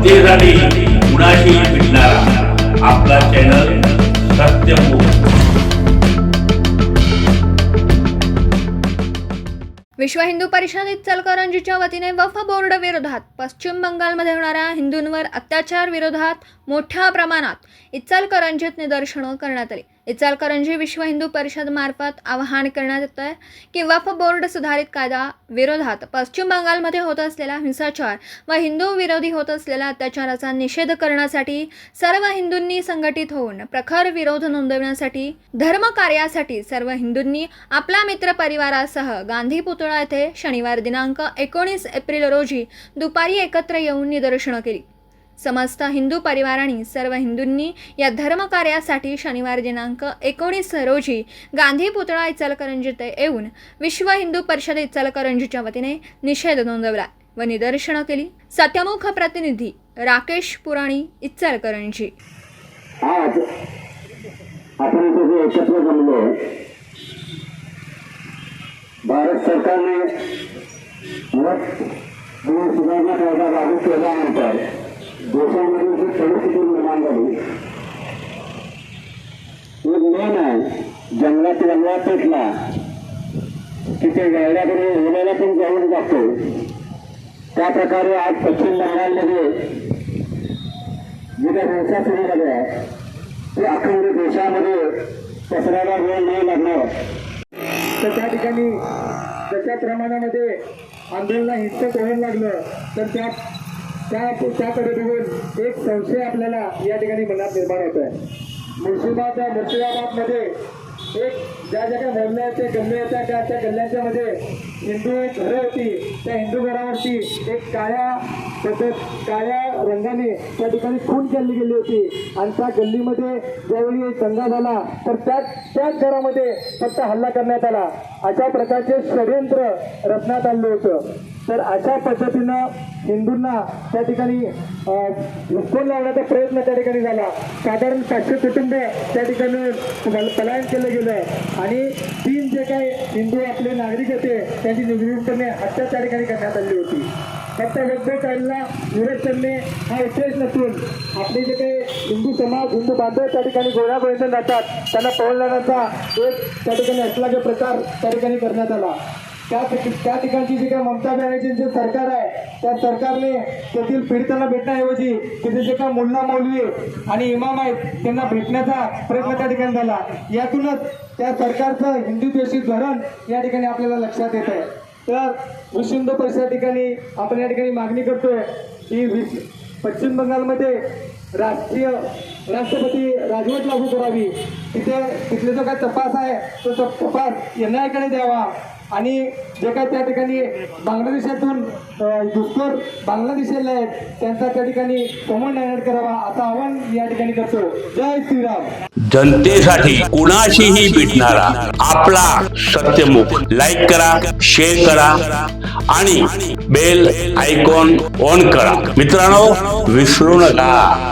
जनतेसाठी कुणाशी भेटणारा आपला चॅनल सत्यमुख विश्व हिंदू परिषद इचलकरंजीच्या वतीने वफ बोर्ड विरोधात पश्चिम बंगालमध्ये होणाऱ्या हिंदूंवर अत्याचार विरोधात मोठ्या प्रमाणात इचलकरंजीत निदर्शनं करण्यात आली. इचलकरंजी विश्व हिंदू परिषद मार्फत आवाहन करण्यात येत आहे. की वफ बोर्ड सुधारित कायदा विरोधात पश्चिम बंगालमध्ये होत असलेला हिंसाचार व हिंदू विरोधी होत असलेल्या अत्याचाराचा निषेध करण्यासाठी सर्व हिंदूंनी संघटित होऊन प्रखर विरोध नोंदवण्यासाठी धर्म कार्यासाठी सर्व हिंदूंनी आपला मित्र परिवारासह गांधी पुतळा येथे शनिवार दिनांक एकोणीस एप्रिल रोजी दुपारी एकत्र येऊन निदर्शनं केली. समस्त हिंदू परिवाराने सर्व हिंदूंनी या धर्मकार्यासाठी शनिवार दिनांक एकोणीस रोजी गांधी पुतळा इचलकरंजीत येऊन विश्व हिंदू परिषद इचलकरंजीच्या वतीने निषेध नोंदवला व निदर्शनं केली. सत्यमुख प्रतिनिधी राकेश पुराणी इचलकरंजी. आज आपण इथे जे एकत्र जमलो भारत सरकारने सुधारणा कायदा लागू केल्यानंतर देशामध्ये जी परिस्थिती निर्माण झाली एक मेन आहे जंगलात जंगलात पेटला की ते वेळाकडे ओल्याला पण जाऊन जातो. त्या प्रकारे आज पश्चिम बंगालमध्ये जे काही हिंसा सुरू झाल्या ते अखंड देशामध्ये पसरायला वेळ नाही लागणार. तर त्या ठिकाणी जशा प्रमाणामध्ये आंदोलन हिंसक व्हायला लागलं तर त्या त्या त्याकडे बघून एक संशय आपल्याला या ठिकाणी मनात निर्माण होत आहे मुर्शिदाबाद मुर्शिदाबादमध्ये एक ज्या ज्या काही मोहल्ल्या आहेत त्या गल्ल्या होत्या त्या त्या गल्ल्यांच्या मध्ये हिंदू घरं होती त्या हिंदू घरावरती एक काळ्या तसंच काळ्या रंगाने त्या ठिकाणी खून केली गेली होती. आणि त्या गल्लीमध्ये ज्यावेळी एक दंगा झाला तर त्याच त्याच घरामध्ये फक्त हल्ला करण्यात आला. अशा प्रकारचे षडयंत्र रचण्यात आलं होतं. तर अशा पद्धतीनं हिंदूंना त्या ठिकाणी हुकून लावण्याचा प्रयत्न त्या ठिकाणी झाला. साधारण पाचशे कुटुंब त्या ठिकाणी पलायन केलं गेलं आणि तीन जे काही हिंदू आपले नागरिक होते त्यांची निवृत्तने हत्या त्या ठिकाणी करण्यात आली होती. फक्त वेगवेगळ्या विरोध करणे हा उद्देश नसून आपले जे काही हिंदू समाज हिंदू बांधव त्या ठिकाणी गोळ्यागोळीतून जातात त्यांना पळवण्याचा एक त्या ठिकाणी असलागे प्रकार त्या ठिकाणी करण्यात आला. त्या त्या ठिकाणची जी काही ममता बॅनर्जींचे जे सरकार आहे त्या सरकारने तेथील पीडितांना भेटण्याऐवजी तिथे जे काही मुल्ला मौलवी आणि इमाम आहेत त्यांना भेटण्याचा प्रयत्न त्या ठिकाणी झाला. यातूनच त्या सरकारचं हिंदू द्वेषी धोरण या ठिकाणी आपल्याला लक्षात येत आहे तर विश्व हिंदू परिषद ठिकाणी आपण या ठिकाणी मागणी करतोय की पश्चिम बंगालमध्ये राष्ट्रीय राष्ट्रपती राजवट लागू करावी. तिथे तिथले जो काय तपास आहे तो तपास एन आयकडे द्यावा. आणि जे काय त्या ठिकाणी बांगलादेशातून घुसखोर बांगलादेशाला आहेत त्यांचा त्या ठिकाणी कोमंड नायनाट करावा असं आवाहन या ठिकाणी करतो. जय श्रीराम. जनतेसाठी कुणाशीही भेटणारा आपला सत्यमुख लाईक करा शेअर करा आणि बेल आयकॉन ऑन करा. मित्रांनो विसरू नका.